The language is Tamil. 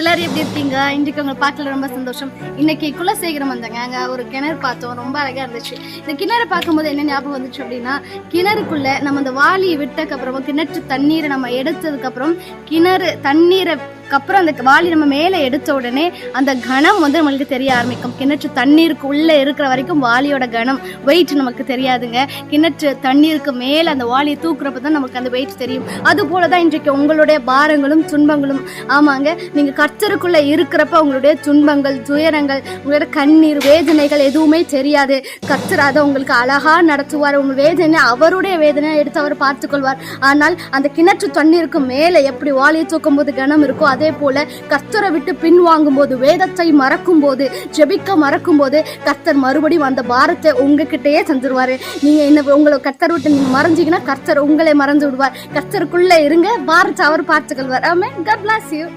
எல்லாரும் எப்படி இருக்கீங்க? இன்றைக்கு உங்களை பார்க்கல ரொம்ப சந்தோஷம். இன்னைக்கு குலசேகரம் வந்தாங்க. அங்கே ஒரு கிணறு பார்த்தோம். ரொம்ப அழகா இருந்துச்சு. இந்த கிணறு பார்க்கும்போது என்ன ஞாபகம் வந்துச்சு அப்படின்னா கிணறுக்குள்ள நம்ம அந்த வாளியை விட்டதுக்கப்புறமா கிணற்று தண்ணீரை நம்ம எடுத்ததுக்கப்புறம் கிணறு தண்ணீரை அப்புறம் அந்த வாளி நம்ம மேலே எடுத்த உடனே அந்த கணம் வந்து நம்மளுக்கு தெரிய ஆரம்பிக்கும். கிணற்று தண்ணீருக்கு உள்ளே இருக்கிற வரைக்கும் வாளியோட கணம் வெயிட் நமக்கு தெரியாதுங்க. கிணற்று தண்ணீருக்கு மேலே அந்த வாளியை தூக்குறப்ப தான் நமக்கு அந்த வெயிட் தெரியும். அது போல தான் இன்றைக்கு உங்களுடைய பாரங்களும் துன்பங்களும். ஆமாங்க நீங்கள் கர்த்தருக்குள்ளே இருக்கிறப்ப உங்களுடைய துன்பங்கள் துயரங்கள் உங்களோட கண்ணீர் வேதனைகள் எதுவுமே தெரியாது. கர்த்தர் அதை உங்களுக்கு அழகாக நடத்துவார். உங்கள் வேதனை அவருடைய வேதனை எடுத்து அவர் பார்த்துக்கொள்வார். ஆனால் அந்த கிணற்று தண்ணீருக்கு மேலே எப்படி வாளியை தூக்கும் போது கனம் இருக்கோ அதே போல கர்த்தரை விட்டு பின்வாங்கும் போது வேதத்தை மறக்கும் போது ஜெபிக்க மறக்கும் போது கர்த்தர் மறுபடியும் அந்த பாரத்தை உங்ககிட்டயே தந்துருவாரு. நீங்க என்ன உங்களை கர்த்தர் விட்டு நீங்க மறைஞ்சிங்கன்னா கர்த்தர் உங்களை மறைஞ்சு விடுவார். கர்த்தருக்குள்ள இருங்க பாரத்தை அவர் பார்த்துக்கொள்வார். ஆமே கட் பிளாஸ் யூ